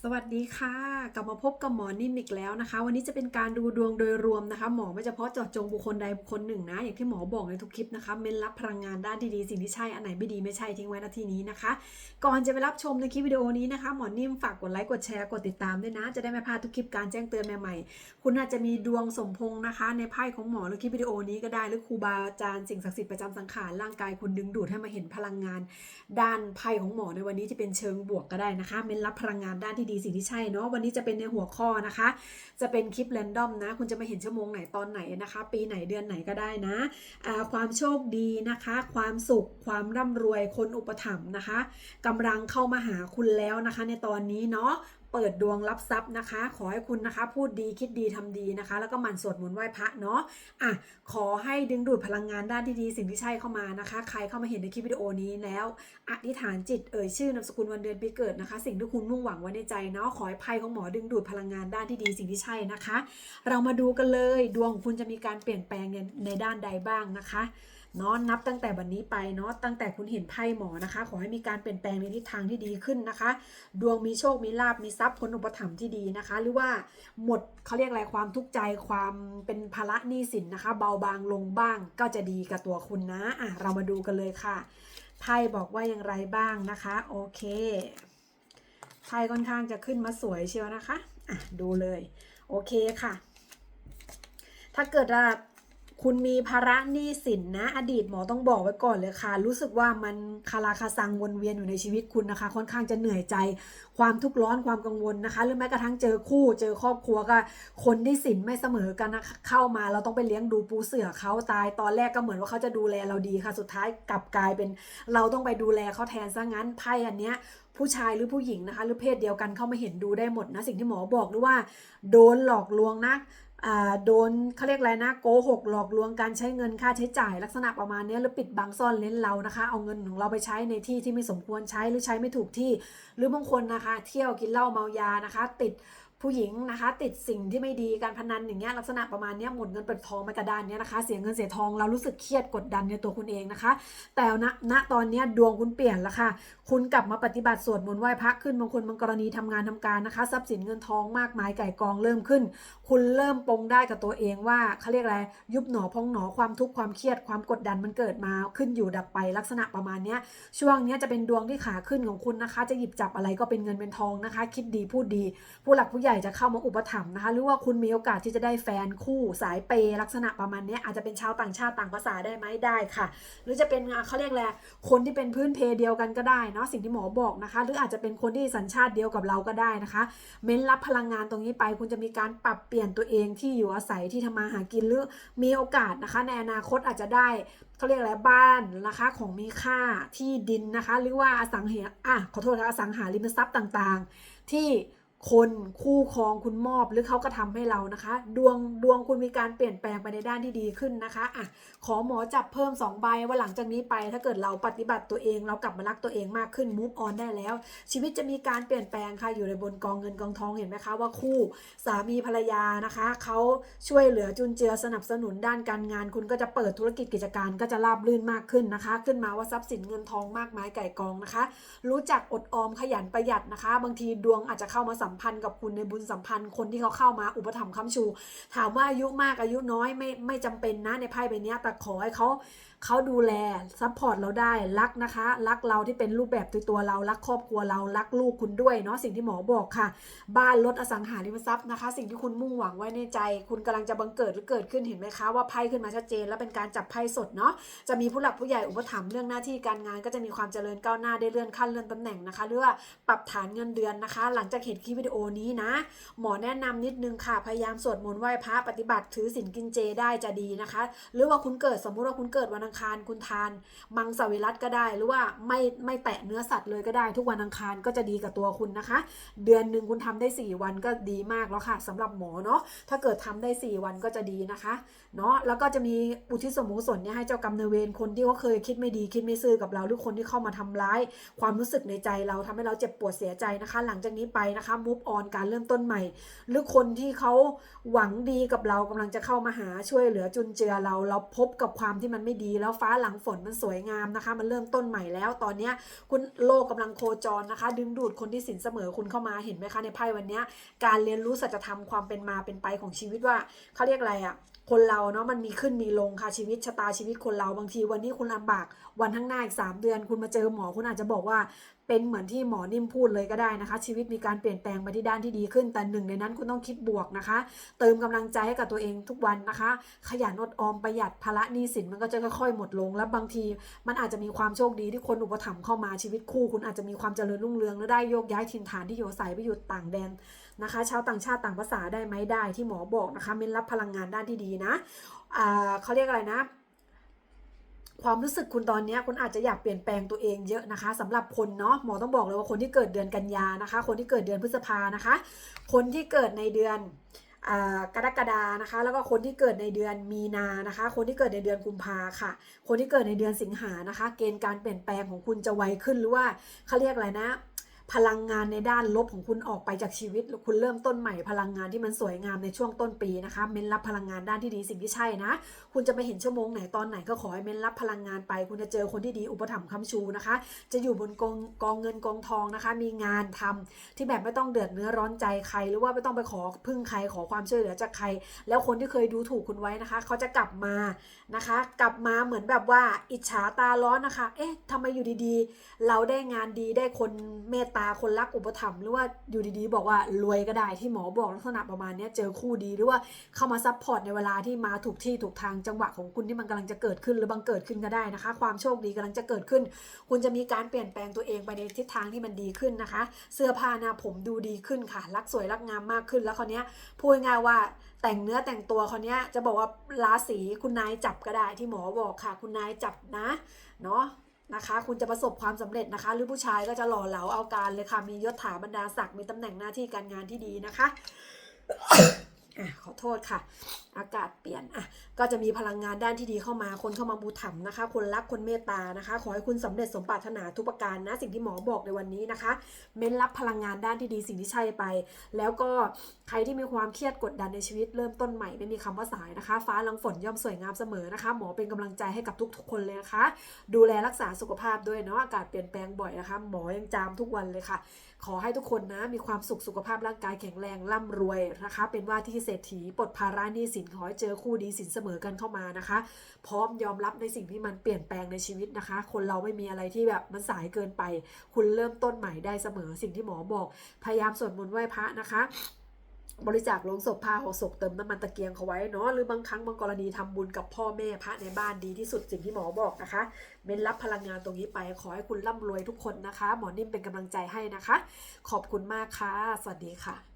สวัสดีค่ะ กลับมาพบกับหมอนิ่มอีกแล้วนะคะ วันนี้จะเป็นการดูดวงโดยรวมนะคะ หมอไม่เฉพาะเจาะจงบุคคลใดบุคคลหนึ่งนะ อย่างที่หมอบอกในทุกคลิปนะคะเม้นรับพลังงานด้านที่ดีสิ่งที่ใช่อันไหนไม่ดีไม่ใช่ทิ้งไว้นาทีนี้นะคะ ก่อนจะไปรับชมในคลิปวิดีโอนี้นะคะ หมอนิ่มฝากกดไลค์กดแชร์กดติดตามด้วยนะ จะได้ไม่พลาดทุกคลิปการแจ้งเตือนใหม่ๆ คุณอาจจะมีดวงสมพงษ์นะคะ ในไพ่ของหมอหรือคลิปวิดีโอนี้ก็ได้หรือครูบาอาจารย์สิ่งศักดิ์สิทธิ์ประจำสังขารร่างกายคุณดึงดูดให้มาเห็นพลังงาน ด้านไพ่ของหมอในวันนี้จะเป็นเชิงบวกก็ได้นะคะเม้นรับพลังงานด้านที่ดีสิ่งที่ใช่เนาะวันนี้จะเป็นในหัวข้อนะคะ จะเป็นคลิปแรนดอมนะ คุณจะมาเห็นชั่วโมงไหนตอนไหนนะคะ ปีไหนเดือนไหนก็ได้นะะความโชคดีนะคะ ความสุขความร่ำรวยคนอุปถัมภ์นะคะกำลังเข้ามาหาคุณแล้วนะคะ ในตอนนี้เนาะ เปิดดวงรับทรัพย์นะคะ ขอให้คุณนะคะพูดดีคิดดีทำดีนะคะ แล้วก็หมั่นสวดมนต์ไหว้พระเนาะอะขอให้ดึงดูดพลังงานด้านที่ดีสิ่งที่ใช่เข้ามานะคะ ใครเข้ามาเห็นในคลิปวิดีโอนี้แล้วอธิษฐานจิตเอ่ยชื่อนามสกุลวันเดือนปีเกิดนะคะ สิ่งที่คุณมุ่งหวังไว้ในใจเนาะขอให้ไพ่ของหมอดึงดูดพลังงานด้านที่ดีสิ่งที่ใช่นะคะ เรามาดูกันเลยดวงของคุณจะมีการเปลี่ยนแปลงในในด้านใดบ้างนะคะ เนาะนับตั้งแต่วันนี้ไปเนาะตั้งแต่คุณเห็นไพ่หมอนะคะ ขอให้มีการเปลี่ยนแปลงในทิศทางที่ดีขึ้นนะคะ ดวงมีโชคมีลาบมีทรัพย์ผลอุปถัมภ์ที่ดีนะคะ หรือว่าหมดเขาเรียกอะไรความทุกข์ใจความเป็นภาระหนี้สินนะคะ เบาบางลงบ้างก็จะดีกับตัวคุณนะอะเรามาดูกันเลยค่ะไพ่บอกว่าอย่างไรบ้างนะคะโอเคไพ่ค่อนข้างจะขึ้นมาสวยเชียวนะคะอะดูเลยโอเคค่ะ ถ้าเกิดว่า คุณมีภาระหนี้สินนะ อดีตหมอต้องบอกไว้ก่อนเลยค่ะ รู้สึกว่ามันคาราคาซังวนเวียนอยู่ในชีวิตคุณนะคะ ค่อนข้างจะเหนื่อยใจ ความทุกข์ร้อนความกังวลนะคะ หรือแม้กระทั่งเจอคู่เจอครอบครัวก็ คนที่สินไม่เสมอกันนะเข้ามาเราต้องไปเลี้ยงดูปูเสือเขาตาย ตอนแรกก็เหมือนว่าเขาจะดูแลเราดีค่ะ สุดท้ายกลับกลายเป็น เราต้องไปดูแลเขาแทนซะงั้นไพ่อันเนี้ยผู้ชายหรือผู้หญิงนะคะ หรือเพศเดียวกันเข้ามาเห็นดูได้หมดนะ สิ่งที่หมอบอกหรือว่า โดนหลอกลวงนะ โดนเขาเรียกอะไรนะโกหกหลอกลวงการใช้เงินค่าใช้จ่าย ลักษณะประมาณนี้หรือปิดบังซ่อนเล้นเรานะคะ เอาเงินของเราไปใช้ในที่ที่ไม่สมควรใช้หรือใช้ไม่ถูกที่ หรือบางคนนะคะ เที่ยวกินเหล้าเมายานะคะ ติด ผู้หญิงนะคะ ติดสิ่งที่ไม่ดีการพนันอย่างเงี้ยลักษณะประมาณเนี้ยหมดเงินเปิดทองมากระดานเนี้ยนะคะ เสียเงินเสียทองเรารู้สึกเครียดกดดันในตัวคุณเองนะคะ แต่ณณตอนเนี้ยดวงคุณเปลี่ยนแล้วค่ะ คุณกลับมาปฏิบัติสวดมนต์ไหว้พระขึ้นบางคนบางกรณีทำงานทำการนะคะทรัพย์สินเงินทองมากมายไก่กองเริ่มขึ้น คุณเริ่มปรงได้กับตัวเองว่าเขาเรียกอะไรยุบหนอพองหนอความทุกข์ความเครียดความกดดันมันเกิดมาขึ้นอยู่ดับไปลักษณะประมาณเนี้ยช่วงเนี้ยจะเป็นดวงที่ขาขึ้นของคุณนะคะ จะหยิบจับอะไรก็เป็นเงินเป็นทองนะคะ คิดดีพูดดี ผู้หลักผู้ใหญ่จะเข้ามาอุปถัมภ์นะคะ หรือว่าคุณมีโอกาสที่จะได้แฟนคู่สายเปย์ลักษณะประมาณนี้อาจจะเป็นชาวต่างชาติต่างภาษาได้ไหมได้ค่ะ หรือจะเป็นเขาเรียกอะไรคนที่เป็นพื้นเพเดียวกันก็ได้เนาะสิ่งที่หมอบอกนะคะ หรืออาจจะเป็นคนที่สัญชาติเดียวกับเราก็ได้นะคะ เม้นรับพลังงานตรงนี้ไป คุณจะมีการปรับเปลี่ยนตัวเองที่อยู่อาศัยที่ทำมาหากินหรือมีโอกาสนะคะ ในอนาคตอาจจะได้เขาเรียกอะไรบ้านนะคะของมีค่าที่ดินนะคะ หรือว่าอสังหาอะขอโทษนะอสังหาริมทรัพย์ต่างๆ ที่ คนคู่ครองคุณมอบหรือเขาก็ทำให้เรานะคะ ดวงดวงคุณมีการเปลี่ยนแปลงไปในด้านที่ดีขึ้นนะคะอะขอหมอจับเพิ่ม 2 ใบว่าหลังจากนี้ไป ถ้าเกิดเราปฏิบัติตัวเอง เรากลับมารักตัวเองมากขึ้นมูฟออนได้แล้ว ชีวิตจะมีการเปลี่ยนแปลงค่ะอยู่ในบนกองเงินกองทองเห็นไหมคะว่าคู่สามีภรรยานะคะเขาช่วยเหลือจุนเจือสนับสนุนด้านการงาน คุณก็จะเปิดธุรกิจกิจการก็จะราบรื่นมากขึ้นนะคะ ขึ้นมาว่าทรัพย์สินเงินทองมากมายไก่กองนะคะ รู้จักอดออมขยันประหยัดนะคะ บางทีดวงอาจจะเข้ามาสัมมพันธ์กับคุณในบุญสัมพันธ์คนที่เขาเข้ามาอุปถัมภ์ค้ำชู ถามว่าอายุมากอายุน้อยไม่ไม่จำเป็นนะในไพ่ใบนี้แต่ขอให้เขาเขาดูแลซัพพอร์ตเราได้รักนะคะ รักเราที่เป็นรูปแบบตัวตัวเรารักครอบครัวเรารักลูกคุณด้วยเนาะสิ่งที่หมอบอกค่ะ บ้านรถอสังหาริมทรัพย์นะคะ สิ่งที่คุณมุ่งหวังไว้ในใจ คุณกำลังจะบังเกิดหรือเกิดขึ้นเห็นไหมคะว่าไพ่ขึ้นมาชัดเจน แล้วเป็นการจับไพ่สดเนาะจะมีผู้หลักผู้ใหญ่อุปถัมภ์เรื่องหน้าที่การงานก็จะมีความเจริญก้าวหน้าได้เลื่อนขั้นเลื่อนตำแหน่งนะคะหรือว่าปรับฐานเงินเดือนนะคะ หลังจากเห็นคลิปวิดีโอนี้นะ หมอแนะนำนิดนึงค่ะ พยายามสวดมนต์ไหว้พระปฏิบัติถือศีลกินเจได้จะดีนะคะ หรือว่าคุณเกิดสมมุติว่าคุณเกิดวันอังคารคุณทาน มังสวิรัตก็ได้ หรือว่าไม่ไม่แตะเนื้อสัตว์เลยก็ได้ ทุกวันอังคารก็จะดีกับตัวคุณนะคะ เดือนหนึ่งคุณทำได้ 4 วันก็ดีมากแล้วค่ะสำหรับหมอเนาะถ้าเกิดทำได้ 4 วันก็จะดีนะคะเนาะแล้วก็จะมีอุทิศส่วนกุศลเนี่ยให้เจ้ากรรมนายเวรคนที่เขาเคยคิดไม่ดีคิดไม่ซื่อกับเราหรือคนที่เข้ามาทำร้าย ความรู้สึกในใจเราทำให้เราเจ็บปวดเสียใจนะคะ หลังจากนี้ไปนะคะมูมูฟออนการเริ่มต้นใหม่ หรือคนที่เขาหวังดีกับเรากำลังจะเข้ามาหาช่วยเหลือจุนเจือเรา เราพบกับความที่มันไม่ดีแล้วฟ้าหลังฝนมันสวยงามนะคะ มันเริ่มต้นใหม่แล้ว ตอนนี้คุณโลกกำลังโคจรนะคะ ดึงดูดคนที่สินเสมอคุณเข้ามาเห็นไหมคะในไพ่วันนี้การเรียนรู้สัจธรรมความเป็นมาเป็นไปของชีวิตว่าเขาเรียกอะไรอะคนเราเนาะมันมีขึ้นมีลงค่ะชีวิตชะตาชีวิตคนเราบางทีวันนี้คุณลำบากวันข้างหน้าอีก3เดือน คุณมาเจอหมอคุณอาจจะบอกว่าเป็นเหมือนที่หมอนิ่มพูดเลยก็ได้นะคะ ชีวิตมีการเปลี่ยนแปลงไปที่ด้านที่ดีขึ้น แต่หนึ่งในนั้นคุณต้องคิดบวกนะคะ เติมกำลังใจให้กับตัวเองทุกวันนะคะ ขยันอดออมประหยัดภาระหนี้สินมันก็จะค่อยๆ หมดลง และบางที มันอาจจะมีความโชคดีที่คนอุปถัมภ์เข้ามาชีวิตคู่คุณอาจจะมีความเจริญรุ่งเรืองและได้โยกย้ายถิ่นฐานที่อยู่อาศัยไปอยู่ต่างแดนนะคะชาวต่างชาติต่างภาษาได้ไหมได้ที่หมอบอกนะคะเม้นรับพลังงานด้านที่ดีนะอ่าเขาเรียกอะไรนะ ความรู้สึกคุณตอนนี้คุณอาจจะอยากเปลี่ยนแปลงตัวเองเยอะนะคะสำหรับคนเนาะหมอต้องบอกเลยว่าคนที่เกิดเดือนกันยานะคะ คนที่เกิดเดือนพฤษภานะคะ คนที่เกิดในเดือนกรกฎานะคะ แล้วก็คนที่เกิดในเดือนมีนานะคะ คนที่เกิดในเดือนกุมภาค่ะ คนที่เกิดในเดือนสิงหานะคะ เกณฑ์การเปลี่ยนแปลงของคุณจะไวขึ้นหรือว่าเขาเรียกอะไรนะ พลังงานในด้านลบของคุณออกไปจากชีวิต คุณเริ่มต้นใหม่พลังงานที่มันสวยงามในช่วงต้นปีนะคะเม้นรับพลังงานด้านที่ดีสิ่งที่ใช่นะ คุณจะไปเห็นชั่วโมงไหนตอนไหนก็ขอให้เม้นรับพลังงานไป คุณจะเจอคนที่ดีอุปถัมภ์ค้ำชูนะคะ จะอยู่บนกองกองเงินกองทองนะคะ มีงานทำที่แบบไม่ต้องเดือดเนื้อร้อนใจใคร หรือว่าไม่ต้องไปขอพึ่งใครขอความช่วยเหลือจากใคร แล้วคนที่เคยดูถูกคุณไว้นะคะ เขาจะกลับมานะคะ กลับมาเหมือนแบบว่าอิจฉาตาร้อนนะคะ เอ๊ะทำไมอยู่ดีๆ เราได้งานดีได้คนเมตตาคนรักอุปถัมภ์หรือว่าอยู่ดีๆ บอกว่ารวยก็ได้ที่หมอบอกลักษณะประมาณนี้เจอคู่ดีหรือว่าเข้ามาซัพพอร์ตในเวลาที่มาถูกที่ถูกทางจังหวะของคุณที่มันกำลังจะเกิดขึ้นหรือบังเกิดขึ้นก็ได้นะคะ ความโชคดีกำลังจะเกิดขึ้น คุณจะมีการเปลี่ยนแปลงตัวเองไปในทิศทางที่มันดีขึ้นนะคะ เสื้อผ้าหน้าผมดูดีขึ้นค่ะ รักสวยรักงามมากขึ้นแล้วคราวนี้พูดง่ายว่าแต่งเนื้อแต่งตัวคราวนี้จะบอกว่าราศีคุณนายจับก็ได้ที่หมอบอกค่ะ คุณนายจับนะเนาะ นะคะ คุณจะประสบความสำเร็จนะคะ หรือผู้ชายก็จะหล่อเหลาเอาการเลยค่ะ มียศถาบรรดาศักดิ์มีตำแหน่งหน้าที่การงานที่ดีนะคะอะขอโทษค่ะ อากาศเปลี่ยนอะก็จะมีพลังงานด้านที่ดีเข้ามา คนเข้ามาบูถัมนะคะ คนรักคนเมตตานะคะ ขอให้คุณสำเร็จสมปรารถนาทุกประการนะ สิ่งที่หมอบอกในวันนี้นะคะ เม้นรับพลังงานด้านที่ดีสิ่งที่ใช่ไป แล้วก็ ครที่มีความเครียดกดดันในชีวิตเริ่มต้นใหม่ไม่มีคำว่าสายนะคะ ฟ้าหลังฝนย่อมสวยงามเสมอนะคะ หมอเป็นกำลังใจให้กับทุกๆคนเลยนะคะ ดูแลรักษาสุขภาพด้วยเนาะอากาศเปลี่ยนแปลงบ่อยนะคะ หมอยังจามทุกวันเลยค่ะ ขอให้ทุกคนนะมีความสุขสุขภาพร่างกายแข็งแรงร่ำรวยนะคะ เป็นว่าที่เศรษฐีปลดภาระหนี้สินขอให้เจอคู่ดีสินเสมอกันเข้ามานะคะ พร้อมยอมรับในสิ่งที่มันเปลี่ยนแปลงในชีวิตนะคะ คนเราไม่มีอะไรที่แบบมันสายเกินไป คุณเริ่มต้นใหม่ได้เสมอสิ่งที่หมอบอก พยายามสวดมนต์ไหว้พระนะคะ บริจาคลงศพผ้าห่อศพเติมน้ำมันตะเกียงเขาไว้เนาะหรือบางครั้งบางกรณีทำบุญกับพ่อแม่พระในบ้านดีที่สุดสิ่งที่หมอบอกนะคะเม้นรับพลังงานตรงนี้ไปขอให้คุณร่ำรวยทุกคนนะคะ หมอนิ่มเป็นกำลังใจให้นะคะ ขอบคุณมากค่ะ สวัสดีค่ะ